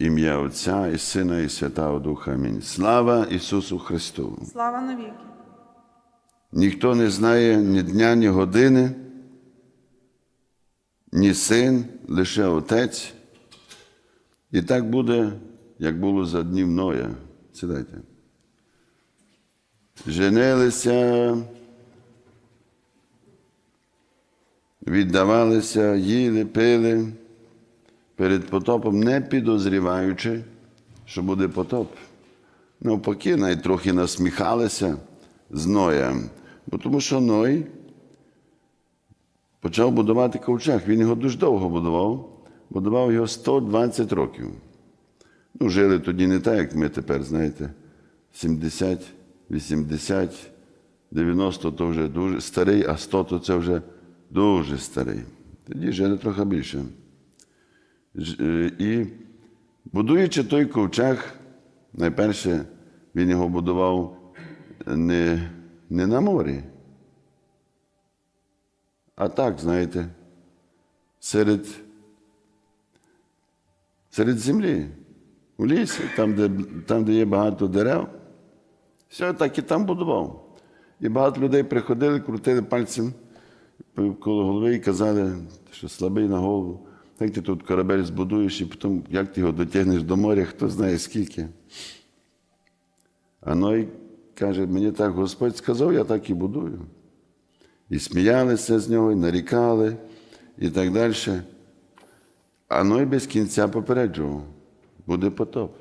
Ім'я Отця і Сина, і Святого Духа. Амінь. Слава Ісусу Христу! Слава навіки. Ніхто не знає ні дня, ні години, ні син, лише Отець. І так буде, як було за днів Ноя. Сідайте. Женилися, віддавалися, їли, пили перед потопом, не підозріваючи, що буде потоп. Навпаки, навіть трохи насміхалися з Ноєм. Бо тому що Ной почав будувати ковчег. Він його дуже довго будував, будував його 120 років. Ну, жили тоді не так, як ми тепер, знаєте, 70, 80, 90 то вже дуже старий, а 100 то це вже дуже старий. Тоді жили трохи більше. Е, І будуючи той ковчег, найперше він його будував не, не на морі, а так, знаєте, серед, серед землі, у лісі, там де, там, де є багато дерев. Все так і там будував. І багато людей приходили, крутили пальцем коло голови і казали, що слабий на голову. Як ти тут корабель збудуєш, і потім, як ти його дотягнеш до моря, хто знає скільки. А Ной каже, мені так Господь сказав, я так і будую. І сміялися з нього, і нарікали, і так далі. А Ной без кінця попереджував, буде потоп.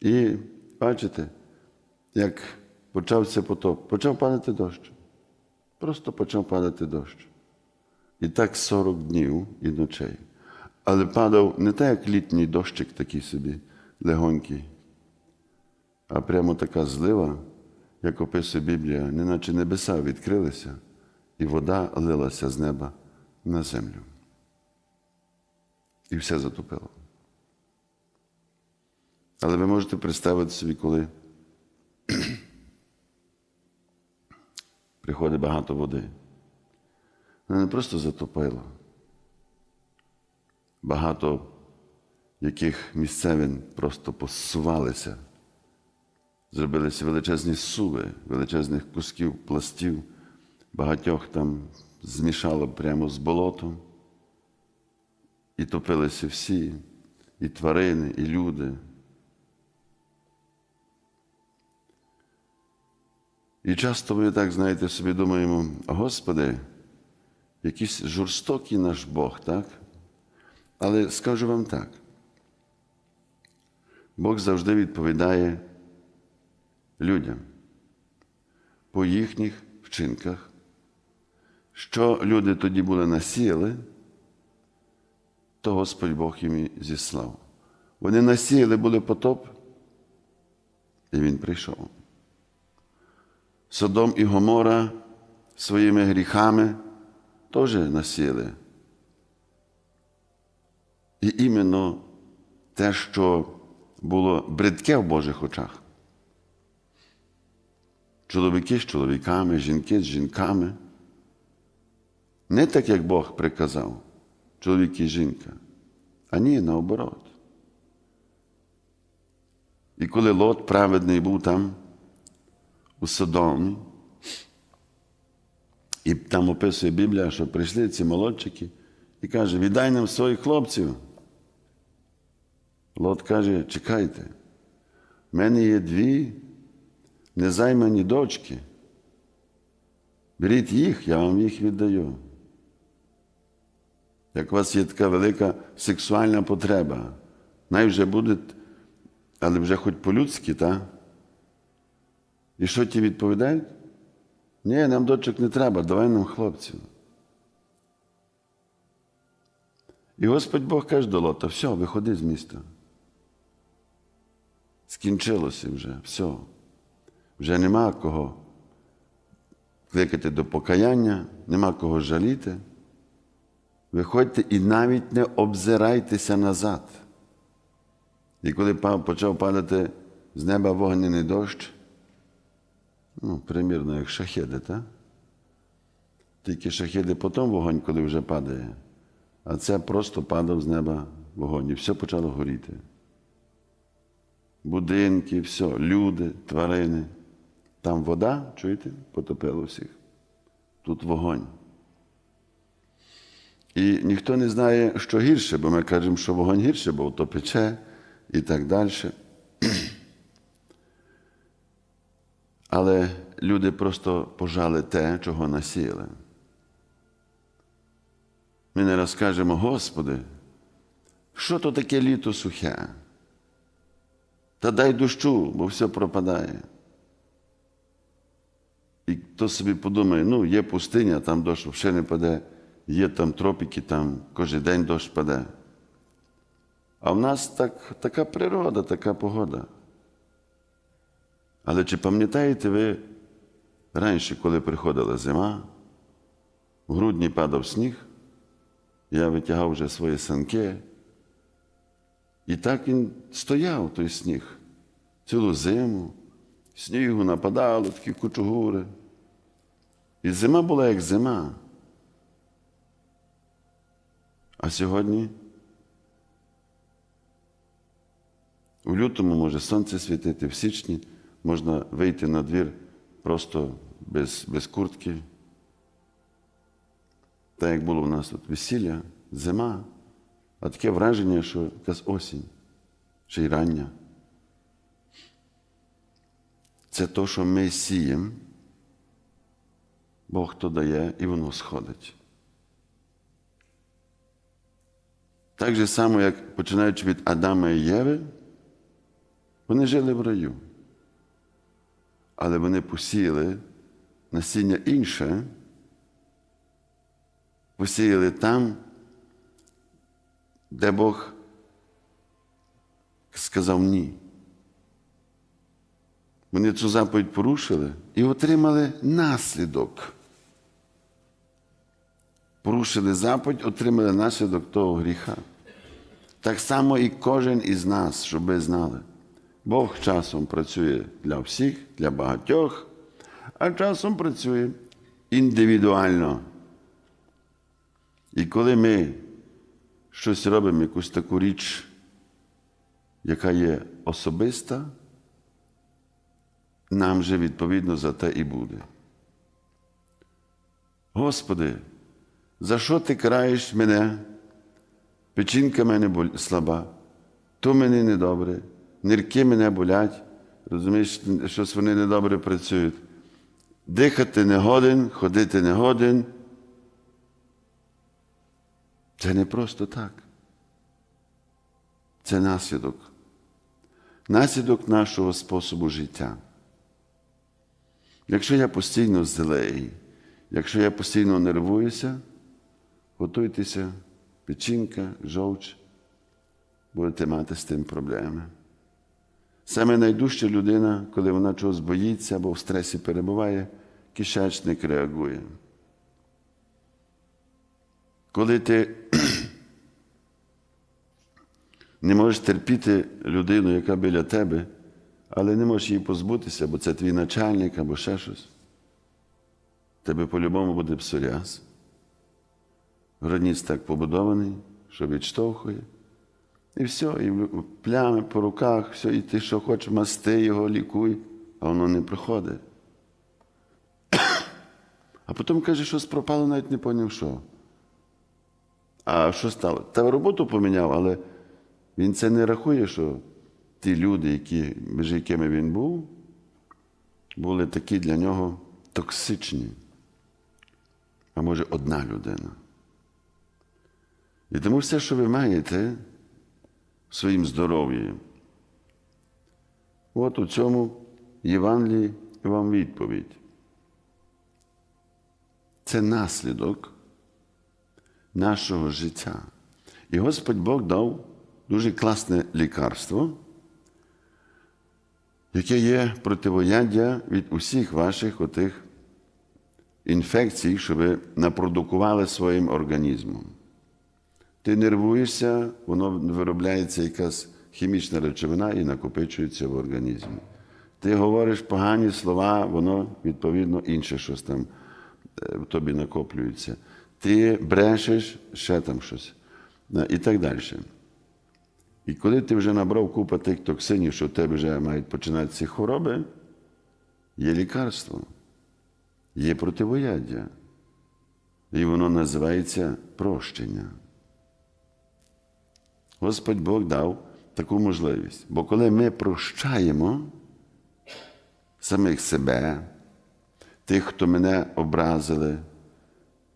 І бачите, як почався потоп, почав падати дощ. Просто почав падати дощ. І так 40 днів і ночей. Але падав не так, як літній дощик такий собі легонький, а прямо така злива, як описує Біблія, неначе небеса відкрилися, і вода лилася з неба на землю. І все затопило. Але ви можете представити собі, коли приходить багато води. Не просто затопила. Багато яких місцевин просто посувалися, зробилися величезні суви, величезних кусків пластів, багатьох там змішало прямо з болотом. І топилися всі, і тварини, і люди. І часто ми так, знаєте, собі думаємо, Господи, якийсь жорстокий наш Бог, так? Але скажу вам так. Бог завжди відповідає людям по їхніх вчинках, що люди тоді були насіяли, то Господь Бог їм зіслав. Вони насіяли були потоп, і він прийшов. Содом і Гомора своїми гріхами теж насіяли. І іменно те, що було бридке в Божих очах. Чоловіки з чоловіками, жінки з жінками. Не так, як Бог приказав, чоловік і жінка, а ні, наоборот. І коли Лот праведний був там, у Содомі, і там описує Біблія, що прийшли ці молодчики і каже, віддай нам своїх хлопців. Лот каже, чекайте, в мене є дві незаймані дочки. Беріть їх, я вам їх віддаю. Як у вас є така велика сексуальна потреба, най вже буде, але вже хоч по-людськи, так? І що ті відповідають? Ні, нам дочок не треба, давай нам хлопців. І Господь Бог каже до Лота, все, виходи з міста. Скінчилося вже, все. Вже нема кого кликати до покаяння, нема кого жаліти. Виходьте і навіть не обзирайтеся назад. І коли почав падати з неба вогняний дощ, ну, примірно, як шахеди, так? Тільки шахеди потім вогонь, коли вже падає. а це просто падав з неба вогонь, і все почало горіти. Будинки, все, люди, тварини. Там вода, чуєте, потопило всіх. Тут вогонь. І ніхто не знає, що гірше, бо ми кажемо, що вогонь гірше, бо то пече і так далі. Але люди просто пожали те, чого насіяли. Ми не розкажемо, Господи, що то таке літо сухе? Та дай дощу, бо все пропадає. І хто собі подумає, ну, є пустиня, там дощ взагалі не паде, є там тропіки, там кожен день дощ паде. А в нас так, така природа, така погода. Але чи пам'ятаєте ви раніше, коли приходила зима, в грудні падав сніг, я витягав вже свої санки, і так він стояв, той сніг, цілу зиму, снігу нападало, такі кучугури. І зима була як зима. А сьогодні у лютому може сонце світити, в січні можна вийти на двір просто без, без куртки. Так як було у нас тут весілля, зима, а таке враження, що якась осінь, ще й рання. Це то, що ми сіємо, Бог то дає, і воно сходить. Так же само, як починаючи від Адама і Єви, вони жили в раю. Але вони посіяли насіння інше, посіяли там, де Бог сказав ні. Вони цю заповідь порушили і отримали наслідок. Порушили заповідь, отримали наслідок того гріха. Так само і кожен із нас, щоб ви знали. Бог часом працює для всіх, для багатьох, а часом працює індивідуально. І коли ми щось робимо, якусь таку річ, яка є особиста, нам же відповідно за те і буде. Господи, за що ти краєш мене? Печінка мене слаба, то мені недобре, нирки мене болять, розумієш, щось вони недобре працюють. Дихати не годен, ходити не годен. Це не просто так. Це наслідок. Наслідок нашого способу життя. Якщо я постійно злий, якщо я постійно нервуюся, готуйтеся, печінка, жовч, будете мати з тим проблеми. Саме найдужча людина, коли вона чогось боїться або в стресі перебуває, кишечник реагує. Коли ти не можеш терпіти людину, яка біля тебе, але не можеш її позбутися, бо це твій начальник або ще щось. Тебе по-любому буде псоріаз. Граніц так побудований, що відштовхує. І все, і плями по руках, все, і ти що хочеш, масти його, лікуй, а воно не проходить. А потім каже, щось пропало, навіть не поняв, що. А що стало? Та роботу поміняв, але він це не рахує, що ті люди, які, між якими він був, були такі для нього токсичні. А може, одна людина. І тому все, що ви маєте своїм здоров'ї, от у цьому Євангелії вам відповідь. Це наслідок нашого життя. І Господь Бог дав дуже класне лікарство, яке є противояддя від усіх ваших отих інфекцій, що ви напродукували своїм організмом. Ти нервуєшся, воно виробляється якась хімічна речовина і накопичується в організмі. Ти говориш погані слова, воно відповідно інше щось там е, в тобі накоплюється. ти брешеш, ще там щось. І так далі. І коли ти вже набрав купу тих токсинів, що в тебе вже мають починатися хвороби, є лікарство, є противояддя. І воно називається прощення. Господь Бог дав таку можливість. Бо коли ми прощаємо самих себе, тих, хто мене образили,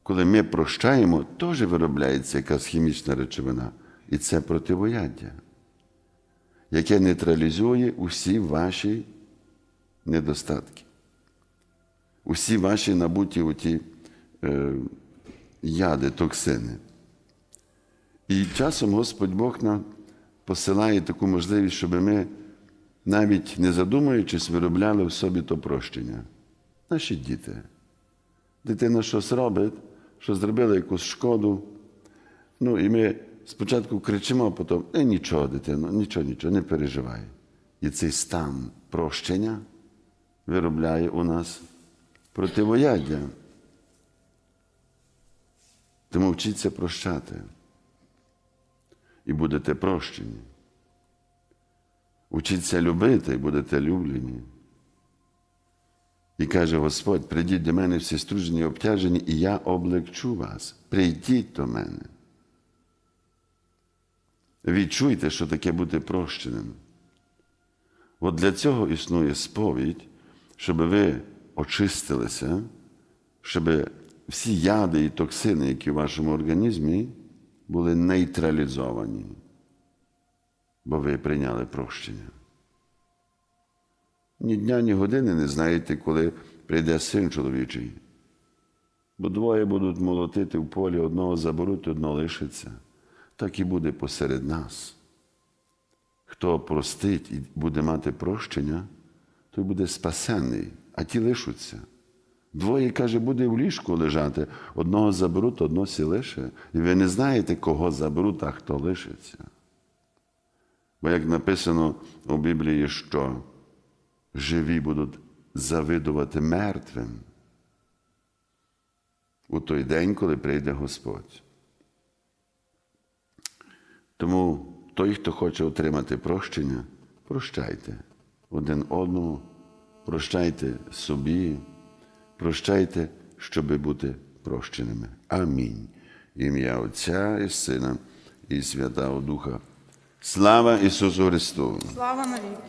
коли ми прощаємо, теж виробляється якась хімічна речовина. І це противояддя, яке нейтралізує усі ваші недостатки, усі ваші набуті оті, е, яди, токсини. І часом Господь Бог нам посилає таку можливість, щоб ми, навіть не задумуючись, виробляли в собі то прощення. Наші діти. Дитина щось робить, що зробила якусь шкоду. Ну, і ми спочатку кричимо, а потім е, нічого, дитино, нічого, нічого, не переживай. І цей стан прощення виробляє у нас противояддя. Тому вчіться прощати. І будете прощені. Учіться любити і будете люблені. І каже Господь: прийдіть до мене всі стружені і обтяжені, і я облегчу вас. Прийдіть до мене. Відчуйте, що таке бути прощеним. От для цього існує сповідь, щоб ви очистилися, щоб всі яди і токсини, які в вашому організмі, були нейтралізовані, бо ви прийняли прощення. Ні дня, ні години не знаєте, коли прийде син чоловічий. Бо двоє будуть молотити в полі, одного заберуть, одного лишиться. Так і буде посеред нас. Хто простить і буде мати прощення, той буде спасений, а ті лишуться. Двоє, каже, буде в ліжку лежати, одного заберуть, одного сі лише. І ви не знаєте, кого заберуть, а хто лишиться. Бо як написано у Біблії, що живі будуть завидувати мертвим у той день, коли прийде Господь. Тому той, хто хоче отримати прощення, прощайте один одному, прощайте собі, прощайте, щоби бути прощеними. Амінь. Ім'я Отця і Сина і Святого Духа. Слава Ісусу Христу! Слава навіки.